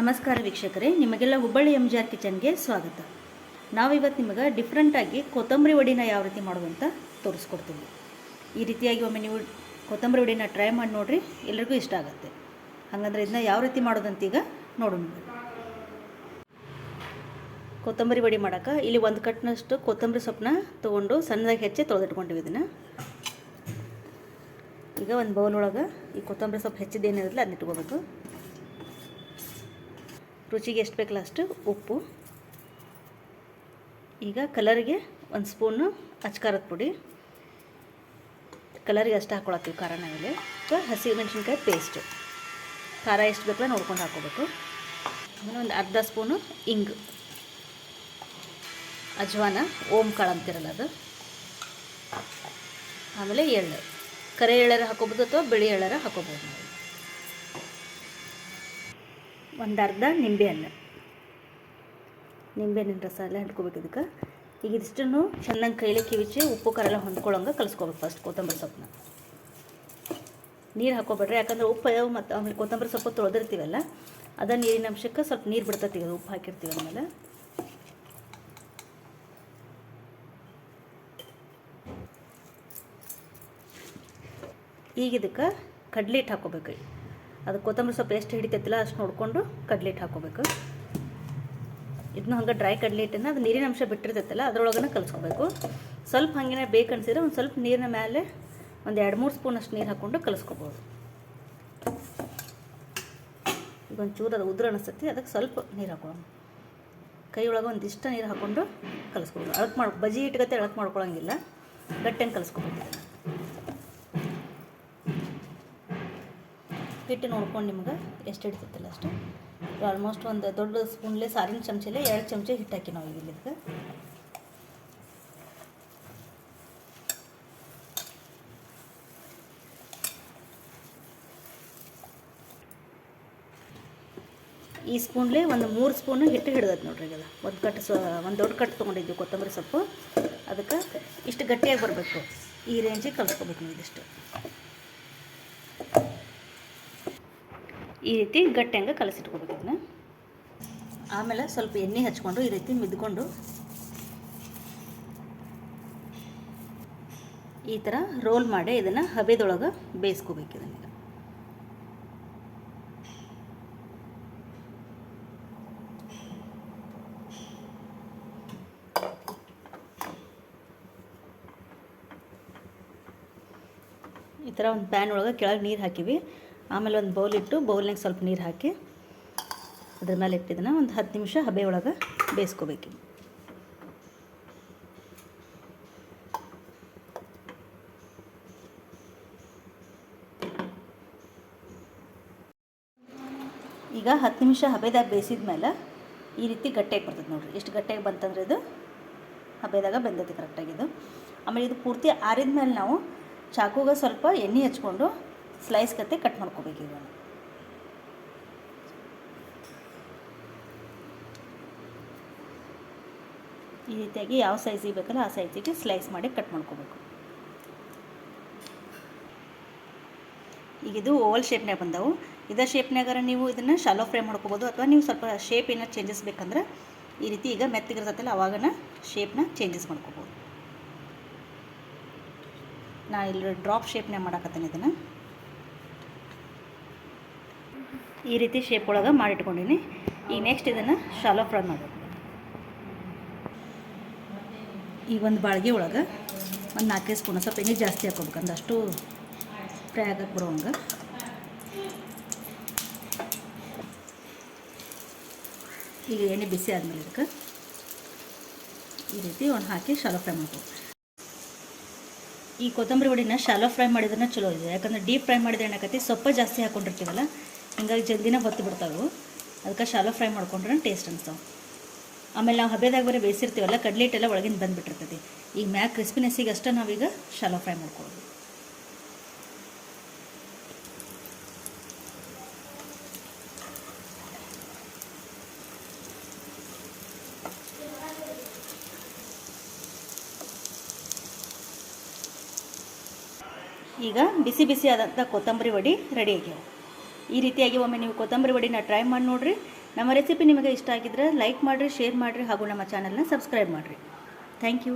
ನಮಸ್ಕಾರ ವೀಕ್ಷಕರೇ, ನಿಮಗೆಲ್ಲ ಹುಬ್ಬಳ್ಳಿ ಎಂ ಜಿ ಆರ್ ಕಿಚನ್ಗೆ ಸ್ವಾಗತ. ನಾವಿವತ್ತು ನಿಮಗೆ ಡಿಫ್ರೆಂಟಾಗಿ ಕೊತ್ತಂಬರಿ ವಡಿನ ಯಾವ ರೀತಿ ಮಾಡೋದು ಅಂತ ತೋರಿಸ್ಕೊಡ್ತೀವಿ ಈ ರೀತಿಯಾಗಿ ಒಮ್ಮೆ ನೀವು ಕೊತ್ತಂಬರಿ ವಡಿನ ಟ್ರೈ ಮಾಡಿ ನೋಡಿರಿ, ಎಲ್ರಿಗೂ ಇಷ್ಟ ಆಗುತ್ತೆ. ಹಾಗಂದ್ರೆ ಇದನ್ನ ಯಾವ ರೀತಿ ಮಾಡೋದಂತ ಈಗ ನೋಡೋಣ. ಕೊತ್ತಂಬರಿ ವಡಿ ಮಾಡೋಕೆ ಇಲ್ಲಿ ಒಂದು ಕಟ್ನಷ್ಟು ಕೊತ್ತಂಬರಿ ಸೊಪ್ಪನ್ನ ತೊಗೊಂಡು ಸಣ್ಣದಾಗಿ ಹೆಚ್ಚಿ ತೊಳೆದಿಟ್ಕೊಂಡಿವಿ ಇದನ್ನು. ಈಗ ಒಂದು ಬೌಲ್ ಒಳಗೆ ಈ ಕೊತ್ತಂಬರಿ ಸೊಪ್ಪು ಹೆಚ್ಚಿದ್ದೇನಿರಲ್ಲ ಅದನ್ನ ಇಟ್ಕೋಬೇಕು. ರುಚಿಗೆ ಎಷ್ಟು ಬೇಕಲ್ಲ ಅಷ್ಟು ಉಪ್ಪು. ಈಗ ಕಲರಿಗೆ ಒಂದು ಸ್ಪೂನು ಅಚ್ಕಾರದ ಪುಡಿ. ಕಲರಿಗೆ ಅಷ್ಟು ಹಾಕೊಳತ್ತೀವಿ ಖಾರ ನಾವಿಲ್ಲಿ ಅಥವಾ ಹಸಿ ಮೆಣಸಿನ್ಕಾಯಿ ಪೇಸ್ಟು ಖಾರ ಎಷ್ಟು ಬೇಕಲ್ಲ ನೋಡ್ಕೊಂಡು ಹಾಕೋಬೇಕು. ಆಮೇಲೆ ಒಂದು ಅರ್ಧ ಸ್ಪೂನು ಇಂಗು. ಅಜ್ವಾನ ಓಂ ಕಾಳು ಅಂತಿರಲ್ಲ ಅದು. ಆಮೇಲೆ ಎಳ್ಳು. ಕರೆ ಎಳ್ಳಾರ ಹಾಕೋಬೋದು ಅಥವಾ ಬಿಳಿ ಎಳ್ಳರ ಹಾಕೋಬೋದು ನಾವು. ಒಂದು ಅರ್ಧ ನಿಂಬೆಹಣ್ಣು ನಿಂಬೆಹಣ್ಣಿನ ರಸ ಎಲ್ಲ ಹಿಡ್ಕೋಬೇಕು ಇದಕ್ಕೆ. ಈಗ ಇದಿಷ್ಟನ್ನು ಚೆನ್ನಾಗಿ ಕೈಲಿ ಕಿವಿಚಿ ಉಪ್ಪು, ಖಾರ ಎಲ್ಲ ಹೊಂದ್ಕೊಳ್ಳೋಂಗೆ ಕಲಿಸ್ಕೋಬೇಕು ಫಸ್ಟ್ ಕೊತ್ತಂಬರಿ ಸೊಪ್ಪನ್ನ. ನೀರು ಹಾಕೋಬೇಡ್ರಿ, ಯಾಕಂದ್ರೆ ಉಪ್ಪು ಮತ್ತು ಆಮೇಲೆ ಕೊತ್ತಂಬರಿ ಸೊಪ್ಪು ತೊಳೆದಿರ್ತೀವಲ್ಲ, ಅದ ನೀರಿನ ಅಂಶಕ್ಕೆ ಸ್ವಲ್ಪ ನೀರು ಬಿಡ್ತೈತಿ ಉಪ್ಪು ಹಾಕಿರ್ತೀವಿ ಆಮೇಲೆ ಈಗ ಇದಕ್ಕೆ ಕಡ್ಲೆ ಹಿಟ್ಟು ಹಾಕೋಬೇಕು. ಅದು ಕೊತ್ತಂಬರಿ ಸೊಪ್ಪು ಎಷ್ಟು ಹಿಡಿತೈತಿಲ್ಲ ಅಷ್ಟು ನೋಡಿಕೊಂಡು ಕಡ್ಲೆ ಹಿಟ್ಟು ಹಾಕೋಬೇಕು ಇದನ್ನ ಹಂಗೆ ಡ್ರೈ ಕಡಲೆ ಹಿಟ್ಟನ್ನು ಅದು ನೀರಿನ ಅಂಶ ಬಿಟ್ಟಿರ್ತೈತಲ್ಲ ಅದರೊಳಗನ ಕಲಿಸ್ಕೋಬೇಕು. ಸ್ವಲ್ಪ ಹಂಗೆ ಬೇಕು ಅನ್ಸಿದ್ರೆ ಒಂದು ಸ್ವಲ್ಪ ನೀರಿನ ಮೇಲೆ ಒಂದು ಎರಡು ಮೂರು ಸ್ಪೂನ್ ಅಷ್ಟು ನೀರು ಹಾಕ್ಕೊಂಡು ಕಲಿಸ್ಕೋಬೋದು. ಈಗ ಒಂದು ಚೂರು ಅದು ಉದ್ರ ಅನಿಸ್ತೈತಿ, ಅದಕ್ಕೆ ಸ್ವಲ್ಪ ನೀರು ಹಾಕೊಳ್ಳೋಣ ಕೈ ಒಳಗೆ ಒಂದಿಷ್ಟು ನೀರು ಹಾಕ್ಕೊಂಡು ಕಲಿಸ್ಕೊಬೋದು. ಅಳಕ್ ಮಾಡಿ ಬಜಿ ಹಿಟ್ಗತ್ತೆ ಅಳಕ್ ಮಾಡ್ಕೊಳಂಗಿಲ್ಲ. ಗಟ್ಟಂಗೆ ಕಲಿಸ್ಕೋಬೇಕು ಹಿಟ್ಟು ನೋಡ್ಕೊಂಡು ನಿಮ್ಗೆ ಎಷ್ಟು ಹಿಡ್ತಿತ್ತಲ್ಲ ಅಷ್ಟು? ಆಲ್ಮೋಸ್ಟ್ ಒಂದು ದೊಡ್ಡ ಸ್ಪೂನ್ಲೆ ಸಾರಿನ ಚಮಚಲೆ ಎರಡು ಚಮಚ ಹಿಟ್ಟು ಹಾಕಿ ನಾವು ಇಲ್ಲಿ ಈ ಸ್ಪೂನ್ಲೆ ಒಂದು ಮೂರು ಸ್ಪೂನು ಹಿಟ್ಟು ಹಿಡ್ದೈತೆ ನೋಡ್ರಿ ಈಗ. ಒಂದು ಕಟ್ಟು ಸ, ಒಂದು ದೊಡ್ಡ ಕಟ್ಟು ತೊಗೊಂಡಿದ್ವಿ ಕೊತ್ತಂಬರಿ ಸೊಪ್ಪು. ಅದಕ್ಕೆ ಇಷ್ಟು ಗಟ್ಟಿಯಾಗಿ ಬರಬೇಕು. ಈ ರೇಂಜಿಗೆ ಕಲ್ಸ್ಕೊಬೇಕು ನೀವು ಇದಿಷ್ಟು. ಈ ರೀತಿ ಗಟ್ಟಿ ಹಂಗೆ ಕಲಸಿಟ್ಕೋಬೇಕು ಇದನ್ನ. ಆಮೇಲೆ ಸ್ವಲ್ಪ ಎಣ್ಣೆ ಹಚ್ಕೊಂಡು ಈ ರೀತಿ ಮಿದ್ಕೊಂಡು ಈ ಥರ ರೋಲ್ ಮಾಡಿ ಇದನ್ನು ಹಬೆದೊಳಗೆ ಬೇಯಿಸ್ಕೋಬೇಕು ಇದನ್ನ ಈ ಥರ ಒಂದು ಪ್ಯಾನ್ ಒಳಗೆ ಕೆಳಗೆ ನೀರು ಹಾಕಿವಿ. ಆಮೇಲೆ ಒಂದು ಬೌಲ್ ಇಟ್ಟು ಬೌಲ್ನಾಗ ಸ್ವಲ್ಪ ನೀರು ಹಾಕಿ ಅದ್ರ ಮೇಲೆ ಇಟ್ಟಿದ್ದನ್ನು ಒಂದು ಹತ್ತು ನಿಮಿಷ ಹಬೆ ಒಳಗೆ ಬೇಯಿಸ್ಕೋಬೇಕು. ಈಗ ಹತ್ತು ನಿಮಿಷ ಹಬೆದಾಗ ಬೇಯಿಸಿದ ಮೇಲೆ ಈ ರೀತಿ ಗಟ್ಟಿಯಾಗಿ ಬರ್ತದೆ ನೋಡಿರಿ. ಎಷ್ಟು ಗಟ್ಟಿಯಾಗಿ ಬಂತಂದ್ರೆ ಇದು ಹಬೆದಾಗ ಕರೆಕ್ಟಾಗಿ ಕರೆಕ್ಟಾಗಿದ್ದು ಆಮೇಲೆ ಇದು ಪೂರ್ತಿ ಆರಿದ ಮೇಲೆ ನಾವು ಚಾಕುಗೆ ಸ್ವಲ್ಪ ಎಣ್ಣೆ ಹಚ್ಕೊಂಡು ಸ್ಲೈಸ್ ಕತ್ತೆ ಕಟ್ ಮಾಡ್ಕೋಬೇಕು ಈಗ ಈ ರೀತಿಯಾಗಿ ಯಾವ ಸೈಜಿಗೆ ಬೇಕಲ್ಲ ಆ ಸೈಜಿಗೆ ಸ್ಲೈಸ್ ಮಾಡಿ ಕಟ್ ಮಾಡ್ಕೋಬೇಕು. ಈಗ ಇದು ಓವಲ್ ಶೇಪ್ನಾಗ ಬಂದವು. ಇದೇ ಶೇಪ್ನಾಗಾರ ನೀವು ಇದನ್ನು ಶಾಲೋ ಫ್ರೈ ಮಾಡ್ಕೋಬೋದು ಅಥವಾ ನೀವು ಸ್ವಲ್ಪ ಶೇಪ್ ಏನಾರು ಚೇಂಜಸ್ ಬೇಕಂದ್ರೆ ಈ ರೀತಿ ಈಗ ಮೆತ್ತಗಿರ್ತೈತಲ್ಲ ಅವಾಗನ ಶೇಪ್ನ ಚೇಂಜಸ್ ಮಾಡ್ಕೋಬೋದು. ನಾ ಇಲ್ಲಿ ಡ್ರಾಪ್ ಶೇಪ್ನಾಗ ಮಾಡಾಕತ್ತೇನೆ ಇದನ್ನು. ಈ ರೀತಿ ಶೇಪ್ ಒಳಗೆ ಮಾಡಿಟ್ಕೊಂಡಿನಿ. ಈ ನೆಕ್ಸ್ಟ್ ಇದನ್ನು ಶಾಲೋ ಫ್ರೈ ಮಾಡಬೇಕು ಈ ಒಂದು ಬಾಳ್ಗೆ ಒಳಗೆ ಒಂದು ನಾಲ್ಕೈದು ಸ್ಪೂನ್ ಸ್ವಲ್ಪ ಎಣ್ಣೆ ಜಾಸ್ತಿ ಹಾಕೋಬೇಕು ಅಷ್ಟು ಫ್ರೈ ಆಗಕ್ಕೆ ಬರೋವಂಗೆ ಈಗ ಎಣ್ಣೆ ಬಿಸಿ ಆದಮೇಲೆ ಇದಕ್ಕೆ ಈ ರೀತಿ ಒಂದು ಹಾಕಿ ಶಾಲೋ ಫ್ರೈ ಮಾಡ್ಬೇಕು. ಈ ಕೊತ್ತಂಬರಿ ವಡಿನ ಶಾಲೋ ಫ್ರೈ ಮಾಡಿದ್ರೆ ಚಲೋ ಇದೆ. ಯಾಕಂದ್ರೆ ಡೀಪ್ ಫ್ರೈ ಮಾಡಿದ್ರೆ ಏನಾಕತಿ ಸೊಪ್ಪ ಜಾಸ್ತಿ ಹಾಕ್ಕೊಂಡಿರ್ತೀವಲ್ಲ ಹಿಂಗಾಗಿ ಜಲ್ದಿನ ಹೊತ್ತು ಬಿಡ್ತಾವೆ. ಅದಕ್ಕೆ ಶಾಲೋ ಫ್ರೈ ಮಾಡ್ಕೊಂಡ್ರೆ ಟೇಸ್ಟ್ ಅನಿಸ್ತಾವೆ ಆಮೇಲೆ ನಾವು ಹಬೆದಾಗ ಬರೀ ಬೇಯಿಸಿರ್ತೀವಲ್ಲ ಕಡ್ಲೆ ಹಿಟ್ಟೆಲ್ಲ ಒಳಗಿಂದ ಬಂದುಬಿಟ್ಟಿರ್ತೈತಿ. ಈಗ ಮ್ಯಾಗ ಕ್ರಿಸ್ಪಿನೆಸ್ಸಿಗೆ ಅಷ್ಟೇ ನಾವೀಗ ಶಾಲೋ ಫ್ರೈ ಮಾಡ್ಕೊಳ್ಬೋದು ಈಗ ಬಿಸಿ ಬಿಸಿ ಆದಂಥ ಕೊತ್ತಂಬರಿ ವಡಿ ರೆಡಿ ಆಗ್ಯಾವ ಈ ರೀತಿಯಾಗಿ ಒಮ್ಮೆ ನೀವು ಕೊತ್ತಂಬರಿ ವಡಿನ ಟ್ರೈ ಮಾಡಿ ನೋಡಿರಿ. ನಮ್ಮ ರೆಸಿಪಿ ನಿಮಗೆ ಇಷ್ಟ ಆಗಿದ್ರೆ ಲೈಕ್ ಮಾಡಿರಿ ಶೇರ್ ಮಾಡಿರಿ ಹಾಗೂ ನಮ್ಮ ಚಾನಲ್ನ ಸಬ್ಸ್ಕ್ರೈಬ್ ಮಾಡಿರಿ. Thank you